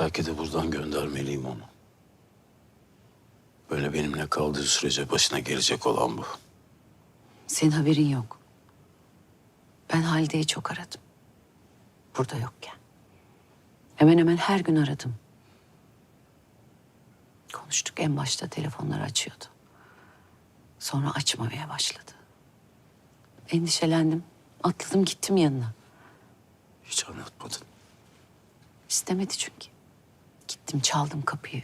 Belki de buradan göndermeliyim onu. Böyle benimle kaldığı sürece başına gelecek olan bu. Senin haberin yok. Ben Halide'yi çok aradım. Burada yokken. Hemen hemen her gün aradım. Konuştuk en başta telefonları açıyordu. Sonra açmamaya başladı. Endişelendim. Atladım gittim yanına. Hiç anlatmadın. İstemedi çünkü. Gittim çaldım kapıyı.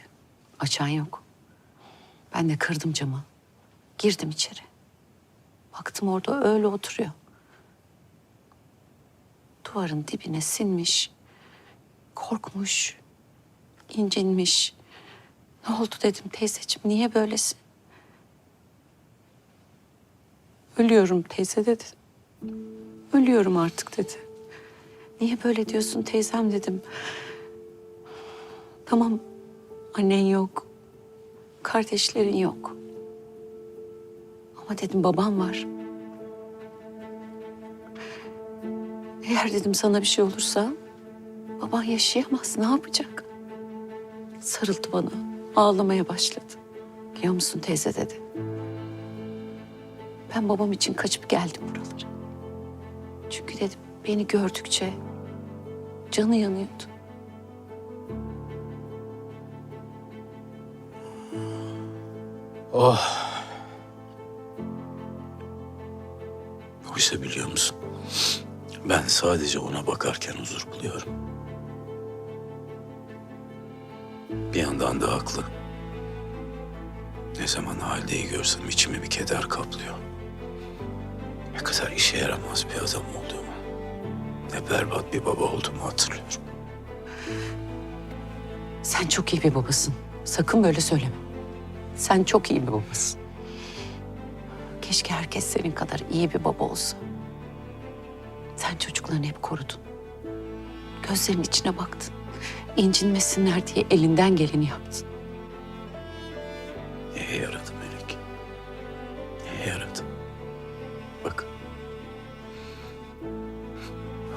Açan yok. Ben de kırdım camı. Girdim içeri. Baktım orada öyle oturuyor. Duvarın dibine sinmiş. Korkmuş. incinmiş. Ne oldu dedim teyzeciğim niye böylesin? Ölüyorum teyze dedi. Ölüyorum artık dedi. Niye böyle diyorsun teyzem dedim. Tamam annen yok. Kardeşlerin yok. Ama dedim babam var. Eğer dedim sana bir şey olursa baban yaşayamaz. Ne yapacak? Sarıldı bana. Ağlamaya başladı. Biliyor musun teyze dedi. Ben babam için kaçıp geldim buralara. Çünkü dedim beni gördükçe canı yanıyordu. Oh. Oysa biliyor musun? Ben sadece ona bakarken huzur buluyorum. Bir yandan da haklı. Ne zaman Halide'yi görsem içimi bir keder kaplıyor. Ne kadar işe yaramaz bir adam olduğumu, ne berbat bir baba olduğumu hatırlıyorum. Sen çok iyi bir babasın. Sakın böyle söyleme. Sen çok iyi bir babasın. Keşke herkes senin kadar iyi bir baba olsa. Sen çocuklarını hep korudun. Gözlerinin içine baktın. İncinmesinler diye elinden geleni yaptın. Neye yaradı Melek? Neye yaradı? Bak.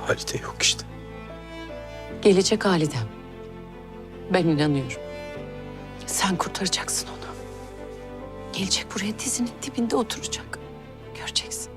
Halide yok işte. Gelecek Halidem. Ben inanıyorum. Sen kurtaracaksın onu. Gelecek buraya dizinin dibinde oturacak. Göreceksin.